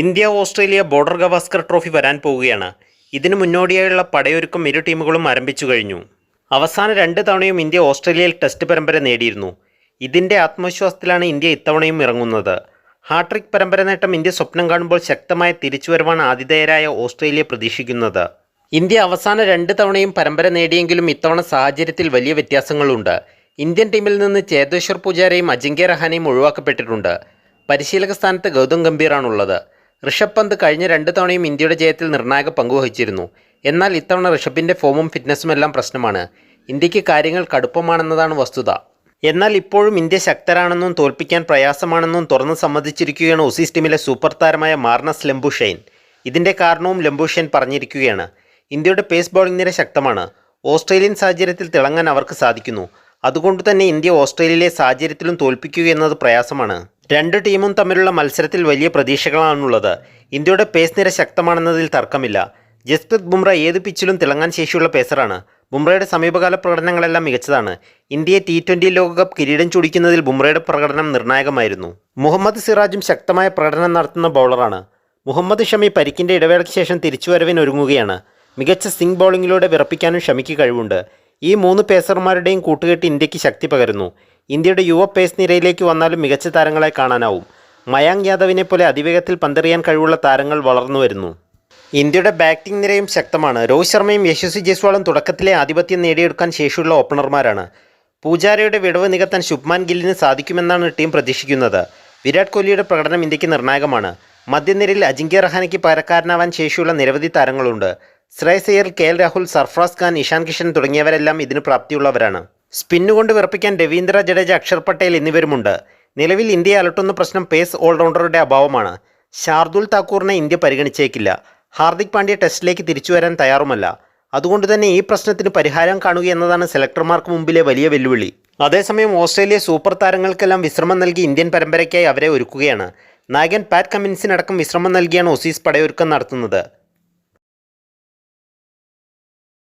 India Australia Border Gavaskar Trophy വരാൻ പോവുകയാണ്. ഇതിനു മുന്നോടിയായുള്ള പടയൊരുക്കം ഇരു ടീമുകളും ആരംഭിച്ചു കഴിഞ്ഞു. അവസാന രണ്ട് തവണയും ഇന്ത്യ ഓസ്ട്രേലിയയിൽ ടെസ്റ്റ് പരമ്പര നേടിയിരുന്നു. ഇതിന്റെ ആത്മവിശ്വാസത്തിലാണ് ഇന്ത്യ ഇത്തവണയും ഇറങ്ങുന്നത്. ഹാട്രിക് പരമ്പര നേട്ടം ഇന്ത്യ സ്വപ്നം കാണുമ്പോൾ ശക്തമായ തിരിച്ചുവരവാണ് ആതിഥേയരായ ഓസ്ട്രേലിയ പ്രതീക്ഷിക്കുന്നത്. ഇന്ത്യ അവസാന രണ്ട് തവണയും പരമ്പര നേടിയെങ്കിലും ഇത്തവണ സാഹചര്യത്തിൽ വലിയ വ്യത്യാസങ്ങളുണ്ട്. ഇന്ത്യൻ ടീമിൽ നിന്ന് ചേതേശ്വർ പൂജാരയും അജിങ്ക്യ രഹാനെയും ഒഴിവാക്കപ്പെട്ടിട്ടുണ്ട്. പരിശീലക സ്ഥാനത്ത് ഗൗതം ഗംഭീറാണുള്ളത്. ഋഷഭ് പന്ത് കഴിഞ്ഞ രണ്ട് തവണയും ഇന്ത്യയുടെ ജയത്തിൽ നിർണായക പങ്കുവഹിച്ചിരുന്നു എന്നാൽ ഇത്തവണ ഋഷഭിന്റെ ഫോമും ഫിറ്റ്നസ്സും എല്ലാം പ്രശ്നമാണ്. ഇന്ത്യയ്ക്ക് കാര്യങ്ങൾ കടുപ്പമാണെന്നതാണ് വസ്തുത. എന്നാൽ ഇപ്പോഴും ഇന്ത്യ ശക്തരാണെന്നും തോൽപ്പിക്കാൻ പ്രയാസമാണെന്നും തുറന്ന് സമ്മതിച്ചിരിക്കുകയാണ് ഒസീസ് ടീമിലെ സൂപ്പർ താരമായ മാർണസ് ലംബുഷൈൻ. ഇതിന്റെ കാരണവും ലംബുഷൈൻ പറഞ്ഞിരിക്കുകയാണ്. ഇന്ത്യയുടെ പേസ് ബോളിംഗ് നിര ശക്തമാണ്. ഓസ്ട്രേലിയൻ സാഹചര്യത്തിൽ തിളങ്ങാൻ അവർക്ക് സാധിക്കുന്നു. അതുകൊണ്ട് തന്നെ ഇന്ത്യ ഓസ്ട്രേലിയയിലെ സാഹചര്യത്തിലും തോൽപ്പിക്കുക എന്നത് പ്രയാസമാണ്. രണ്ട് ടീമും തമ്മിലുള്ള മത്സരത്തിൽ വലിയ പ്രതീക്ഷകളാണുള്ളത്. ഇന്ത്യയുടെ പേസ് നിര ശക്തമാണെന്നതിൽ തർക്കമില്ല. ജസ്പ്രീത് ബുംറ ഏത് പിച്ചിലും തിളങ്ങാൻ ശേഷിയുള്ള പേസറാണ് ബുംറയുടെ സമീപകാല പ്രകടനങ്ങളെല്ലാം മികച്ചതാണ്. ഇന്ത്യയെ ടി ട്വന്റി ലോകകപ്പ് കിരീടം ചൂടിക്കുന്നതിൽ ബുംറയുടെ പ്രകടനം നിർണായകമായിരുന്നു. മുഹമ്മദ് സിറാജും ശക്തമായ പ്രകടനം നടത്തുന്ന ബൗളറാണ് മുഹമ്മദ് ഷമി പരിക്കിന്റെ ഇടവേളയ്ക്ക് ശേഷം തിരിച്ചുവരവിന് ഒരുങ്ങുകയാണ്. മികച്ച സിംഗ് ബൗളിങ്ങിലൂടെ വിറപ്പിക്കാനും ഷമിക്ക് കഴിവുണ്ട്. ഈ മൂന്ന് പേസർമാരുടെയും കൂട്ടുകെട്ട് ഇന്ത്യയ്ക്ക് ശക്തി പകരുന്നു. ഇന്ത്യയുടെ യുവ പേസ് നിരയിലേക്ക് വന്നാലും മികച്ച താരങ്ങളെ കാണാനാവും. മയാങ്ക് യാദവിനെ പോലെ അതിവേഗത്തിൽ പന്തെറിയാൻ കഴിവുള്ള താരങ്ങൾ വളർന്നു വരുന്നു. ഇന്ത്യയുടെ ബാറ്റിംഗ് നിരയും ശക്തമാണ്. രോഹിത് ശർമ്മയും യശസ്വി ജയ്സ്വാളും തുടക്കത്തിലെ ആധിപത്യം നേടിയെടുക്കാൻ ശേഷിയുള്ള ഓപ്പണർമാരാണ്. പൂജാരയുടെ വിടവ് നികത്താൻ ശുഭ്മാൻ ഗില്ലിന് സാധിക്കുമെന്നാണ് ടീം പ്രതീക്ഷിക്കുന്നത്. വിരാട് കോഹ്ലിയുടെ പ്രകടനം ഇന്ത്യയ്ക്ക് നിർണായകമാണ്. മധ്യനിരയിൽ അജിങ്ക്യ റഹാനയ്ക്ക് പകരക്കാരനാവാൻ ശേഷിയുള്ള നിരവധി താരങ്ങളുണ്ട്. ശ്രേയസ് അയ്യർ കെ എൽ രാഹുൽ സർഫ്രാസ് ഖാൻ ഇഷാൻ കിഷൻ തുടങ്ങിയവരെല്ലാം ഇതിന് പ്രാപ്തിയുള്ളവരാണ്. സ്പിന്നുകൊണ്ട് വിറപ്പിക്കാൻ രവീന്ദ്ര ജഡേജ അക്ഷർ പട്ടേൽ എന്നിവരുമുണ്ട്. നിലവിൽ ഇന്ത്യയെ അലട്ടുന്ന പ്രശ്നം പേസ് ഓൾറൗണ്ടറുടെ അഭാവമാണ്. ശാർദുൽ താക്കൂറിനെ ഇന്ത്യ പരിഗണിച്ചേക്കില്ല. ഹാർദിക് പാണ്ഡ്യ ടെസ്റ്റിലേക്ക് തിരിച്ചു വരാൻ തയ്യാറുമല്ല. അതുകൊണ്ട് തന്നെ ഈ പ്രശ്നത്തിന് പരിഹാരം കാണുക എന്നതാണ് സെലക്ടർമാർക്ക് മുമ്പിലെ വലിയ വെല്ലുവിളി. അതേസമയം ഓസ്ട്രേലിയ സൂപ്പർ താരങ്ങൾക്കെല്ലാം വിശ്രമം നൽകി ഇന്ത്യൻ പരമ്പരയ്ക്കായി അവരെ ഒരുക്കുകയാണ്. നായകൻ പാറ്റ് കമ്മിൻസിനടക്കം വിശ്രമം നൽകിയാണ് ഒസീസ് പടയൊരുക്കം നടത്തുന്നത്.